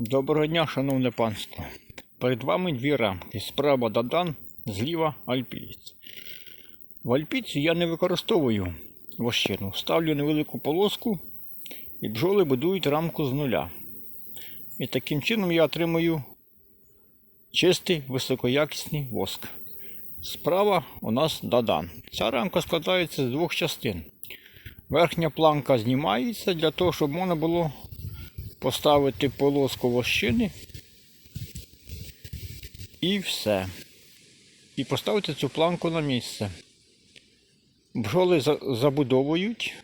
Доброго дня, шановне панство. Перед вами дві рамки. Справа Дадан, зліва Альпієць. В Альпійці я не використовую вощину. Ставлю невелику полоску і бджоли будують рамку з нуля. І таким чином я отримую чистий високоякісний воск. Справа у нас Дадан. Ця рамка складається з двох частин. Верхня планка знімається для того, щоб можна було поставити полоску вощини і все. І поставити цю планку на місце. Бджоли забудовують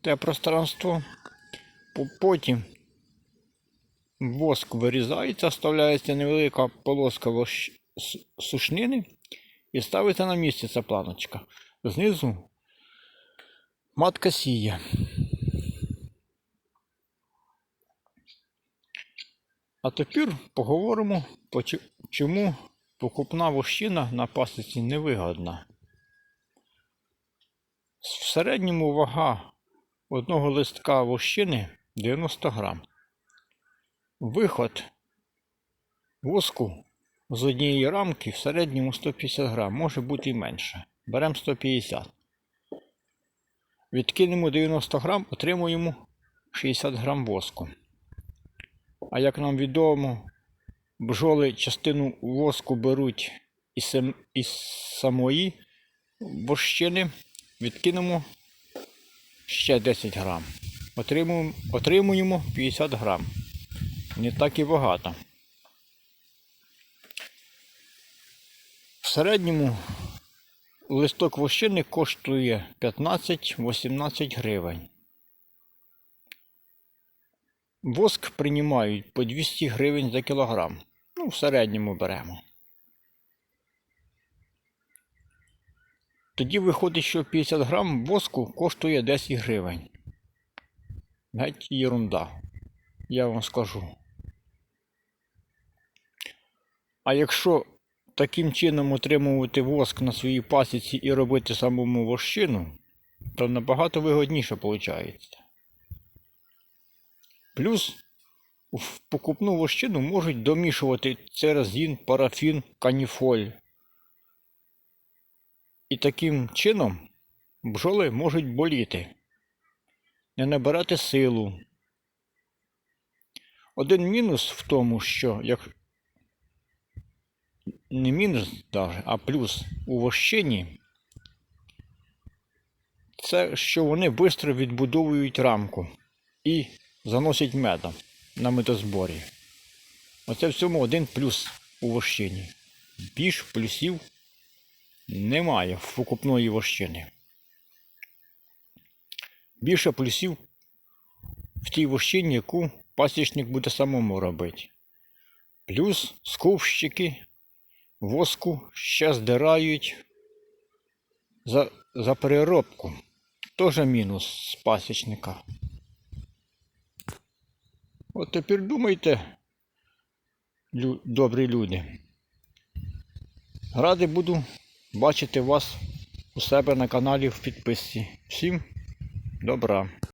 те пространство, потім воск вирізається, вставляється невелика полоска вощ- сушнини і ставиться на місце ця планочка. Знизу матка сіє. А тепер поговоримо, чому покупна вощина на пасіці невигодна. В середньому вага одного листка вощини 90 грам. Виход воску з однієї рамки в середньому 150 грам, може бути і менше. Беремо 150. Відкинемо 90 грам, отримуємо 60 грам воску. А як нам відомо, бджоли частину воску беруть із, із самої борщини, відкинемо ще 10 грам. Отримуємо, отримуємо 50 грам. Не так і багато. В середньому листок вощини коштує 15-18 гривень. Воск приймають по 200 гривень за кілограм. Ну, в середньому беремо. Тоді виходить, що 50 грам воску коштує 10 гривень. Геть єрунда. Я вам скажу. А якщо таким чином отримувати воск на своїй пасіці і робити самому вощину, то набагато вигодніше виходить. Плюс в покупну вощину можуть домішувати церезін, парафін, каніфоль. І таким чином бджоли можуть боліти, не набирати силу. Один мінус в тому, що як не мінус а плюс у вощині, це що вони швидко відбудовують рамку і заносять медом на медозборі. Оце в цьому один плюс у вощині. Більш плюсів немає в покупної вощини. Більше плюсів в тій вощині, яку пасічник буде самому робити. Плюс сковщики воску ще здирають за, за переробку. Теж мінус з пасічника. От тепер думайте, добрі люди. Радий буду бачити вас у себе на каналі в підписці. Всім добра!